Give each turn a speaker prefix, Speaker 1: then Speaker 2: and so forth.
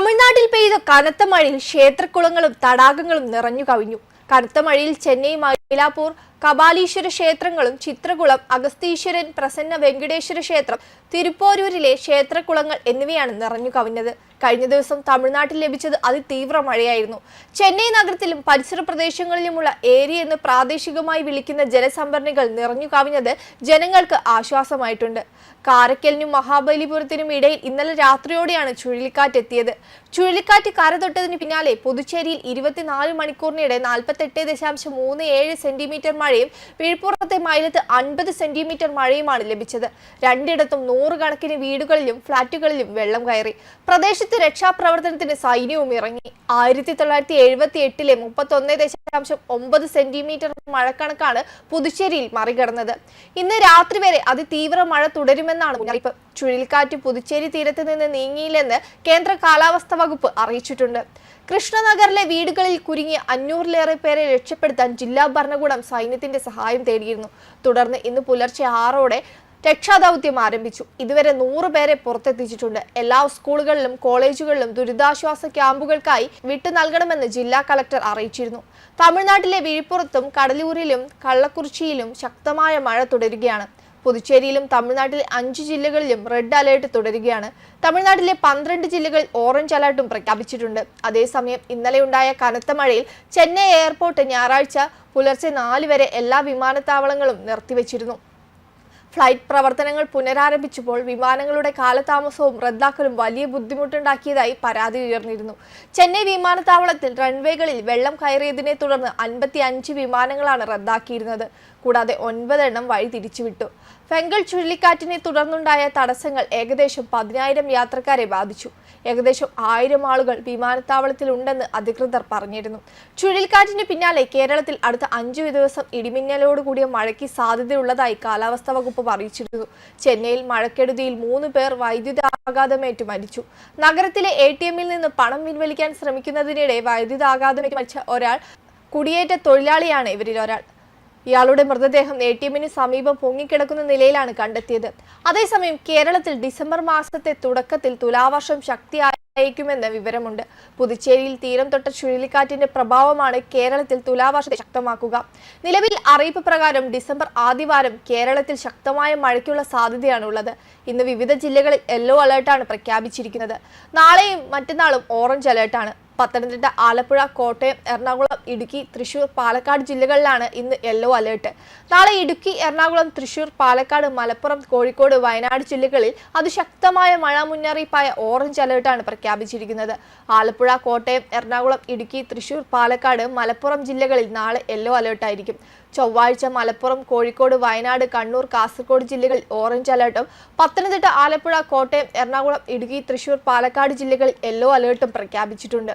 Speaker 1: തമിഴ്നാട്ടിൽ പെയ്ത കനത്ത മഴയിൽ ക്ഷേത്രക്കുളങ്ങളും തടാകങ്ങളും നിറഞ്ഞു കവിഞ്ഞു. കനത്ത മഴയിൽ ചെന്നൈ മൈലാപ്പൂർ കപാലീശ്വര ക്ഷേത്രങ്ങളും ചിത്രകുളം അഗസ്തീശ്വരൻ പ്രസന്ന വെങ്കടേശ്വര ക്ഷേത്രം തിരുപ്പോരൂരിലെ ക്ഷേത്രകുളങ്ങൾ എന്നിവയാണ് നിറഞ്ഞു കവിഞ്ഞത്. കഴിഞ്ഞ ദിവസം തമിഴ്നാട്ടിൽ ലഭിച്ചത് അതിതീവ്ര മഴയായിരുന്നു. ചെന്നൈ നഗരത്തിലും പരിസര പ്രദേശങ്ങളിലുമുള്ള ഏരിയ എന്ന് പ്രാദേശികമായി വിളിക്കുന്ന ജലസംഭരണികൾ നിറഞ്ഞു കവിഞ്ഞത് ജനങ്ങൾക്ക് ആശ്വാസമായിട്ടുണ്ട്. കാരക്കലിനും മഹാബലിപുരത്തിനും ഇടയിൽ ഇന്നലെ രാത്രിയോടെയാണ് ചുഴലിക്കാറ്റ് എത്തിയത്. ചുഴലിക്കാറ്റ് കരതൊട്ടതിന് പിന്നാലെ പുതുച്ചേരിയിൽ ഇരുപത്തിനാല് മണിക്കൂറിനിടെ നാൽപ്പത്തെട്ട് ദശാംശം മൂന്ന് ഏഴ് സെന്റിമീറ്റർ മഴയും വിഴുപ്പുറത്തെ മൈലത്ത് അൻപത് സെന്റിമീറ്റർ മഴയുമാണ് ലഭിച്ചത്. രണ്ടിടത്തും നൂറുകണക്കിന് വീടുകളിലും ഫ്ളാറ്റുകളിലും വെള്ളം കയറി. പ്രദേശത്ത് രക്ഷാപ്രവർത്തനത്തിന് സൈന്യവും ഇറങ്ങി. ആയിരത്തി തൊള്ളായിരത്തി എഴുപത്തി എട്ടിലെ മുപ്പത്തൊന്ന് ദശാംശം ഒമ്പത് സെന്റിമീറ്റർ മഴക്കണക്കാണ് പുതുച്ചേരിയിൽ മറികടന്നത്. ഇന്ന് രാത്രി വരെ അതിതീവ്ര മഴ തുടരുമെന്നാണ് മുന്നറിയിപ്പ്. ചുഴലിക്കാറ്റ് പുതുച്ചേരി തീരത്ത് നിന്ന് നീങ്ങിയില്ലെന്ന് കേന്ദ്ര കാലാവസ്ഥാ വകുപ്പ് അറിയിച്ചിട്ടുണ്ട്. കൃഷ്ണനഗറിലെ വീടുകളിൽ കുരുങ്ങിയ അഞ്ഞൂറിലേറെ പേരെ രക്ഷപ്പെടുത്താൻ ജില്ലാ ഭരണകൂടം സൈന്യത്തിന്റെ സഹായം തേടിയിരുന്നു. തുടർന്ന് ഇന്ന് പുലർച്ചെ ആറോടെ രക്ഷാദൗത്യം ആരംഭിച്ചു. ഇതുവരെ നൂറ് പേരെ പുറത്തെത്തിച്ചിട്ടുണ്ട്. എല്ലാ സ്കൂളുകളിലും കോളേജുകളിലും ദുരിതാശ്വാസ ക്യാമ്പുകൾക്കായി വിട്ടു നൽകണമെന്ന് ജില്ലാ കളക്ടർ അറിയിച്ചിരുന്നു. തമിഴ്നാട്ടിലെ വിഴിപ്പുറത്തും കടലൂരിലും കള്ളക്കുറിച്ചിയിലും ശക്തമായ മഴ തുടരുകയാണ്. പുതുച്ചേരിയിലും തമിഴ്നാട്ടിലെ അഞ്ച് ജില്ലകളിലും റെഡ് അലേർട്ട് തുടരുകയാണ്. തമിഴ്നാട്ടിലെ പന്ത്രണ്ട് ജില്ലകൾ ഓറഞ്ച് അലർട്ടും പ്രഖ്യാപിച്ചിട്ടുണ്ട്. അതേസമയം ഇന്നലെ ഉണ്ടായ കനത്ത മഴയിൽ ചെന്നൈ എയർപോർട്ട് ഞായറാഴ്ച പുലർച്ചെ നാല് വരെ എല്ലാ വിമാനത്താവളങ്ങളും നിർത്തിവച്ചിരുന്നു. ഫ്ലൈറ്റ് പ്രവർത്തനങ്ങൾ പുനരാരംഭിച്ചപ്പോൾ വിമാനങ്ങളുടെ കാലതാമസവും റദ്ദാക്കലും വലിയ ബുദ്ധിമുട്ടുണ്ടാക്കിയതായി പരാതി ഉയർന്നിരുന്നു. ചെന്നൈ വിമാനത്താവളത്തിൽ റൺവേകളിൽ വെള്ളം കയറിയതിനെ തുടർന്ന് അൻപത്തി അഞ്ച് വിമാനങ്ങളാണ് റദ്ദാക്കിയിരുന്നത്. കൂടാതെ ഒൻപതെണ്ണം വഴി തിരിച്ചുവിട്ടു. ഫെങ്കൽ ചുഴലിക്കാറ്റിനെ തുടർന്നുണ്ടായ തടസ്സങ്ങൾ ഏകദേശം പതിനായിരം യാത്രക്കാരെ ബാധിച്ചു. ഏകദേശം ആയിരം ആളുകൾ വിമാനത്താവളത്തിൽ ഉണ്ടെന്ന് അധികൃതർ പറഞ്ഞിരുന്നു. ചുഴലിക്കാറ്റിന് പിന്നാലെ കേരളത്തിൽ അടുത്ത അഞ്ചു ദിവസം ഇടിമിന്നലോട് കൂടിയ മഴയ്ക്ക് സാധ്യതയുള്ളതായി കാലാവസ്ഥാ വകുപ്പ് അറിയിച്ചിരുന്നു. ചെന്നൈയിൽ മഴക്കെടുതിയിൽ മൂന്ന് പേർ വൈദ്യുത ആഘാതമേറ്റ് മരിച്ചു. നഗരത്തിലെ എ ടി എമ്മിൽ നിന്ന് പണം പിൻവലിക്കാൻ ശ്രമിക്കുന്നതിനിടെ വൈദ്യുത ആഘാതമേറ്റ് മരിച്ച ഒരാൾ. കുടിയേറ്റ തൊഴിലാളിയാണ് ഇവരിൽ ഒരാൾ. ഇയാളുടെ മൃതദേഹം എ ടി എമ്മിന് സമീപം പൊങ്ങിക്കിടക്കുന്ന നിലയിലാണ് കണ്ടെത്തിയത്. അതേസമയം കേരളത്തിൽ ഡിസംബർ മാസത്തെ തുടക്കത്തിൽ തുലാവർഷം ശക്തിയായേക്കുമെന്ന് വിവരമുണ്ട്. പുതുച്ചേരിയിൽ തീരം തൊട്ട ചുഴലിക്കാറ്റിന്റെ പ്രഭാവമാണ് കേരളത്തിൽ തുലാവർഷത്തെ ശക്തമാക്കുക. നിലവിൽ അറിയിപ്പ് പ്രകാരം ഡിസംബർ ആദ്യവാരം കേരളത്തിൽ ശക്തമായ മഴയ്ക്കുള്ള സാധ്യതയാണുള്ളത്. ഇന്ന് വിവിധ ജില്ലകളിൽ യെല്ലോ അലേർട്ടാണ് പ്രഖ്യാപിച്ചിരിക്കുന്നത്. നാളെയും മറ്റന്നാളും ഓറഞ്ച് അലേർട്ടാണ്. പത്തനംതിട്ട ആലപ്പുഴ കോട്ടയം എറണാകുളം ഇടുക്കി തൃശൂർ പാലക്കാട് ജില്ലകളിലാണ് ഇന്ന് യെല്ലോ അലേർട്ട്. നാളെ ഇടുക്കി എറണാകുളം തൃശൂർ പാലക്കാട് മലപ്പുറം കോഴിക്കോട് വയനാട് ജില്ലകളിൽ അതിശക്തമായ മഴ മുന്നറിയിപ്പായ ഓറഞ്ച് അലേർട്ടാണ് പ്രഖ്യാപിച്ചിരിക്കുന്നത്. ആലപ്പുഴ കോട്ടയം എറണാകുളം ഇടുക്കി തൃശൂർ പാലക്കാട് മലപ്പുറം ജില്ലകളിൽ നാളെ യെല്ലോ അലേർട്ടായിരിക്കും. ചൊവ്വാഴ്ച മലപ്പുറം കോഴിക്കോട് വയനാട് കണ്ണൂർ കാസർഗോഡ് ജില്ലകളിൽ ഓറഞ്ച് അലേർട്ടും പത്തനംതിട്ട ആലപ്പുഴ കോട്ടയം എറണാകുളം ഇടുക്കി തൃശൂർ പാലക്കാട് ജില്ലകളിൽ യെല്ലോ അലേർട്ടും പ്രഖ്യാപിച്ചിട്ടുണ്ട്.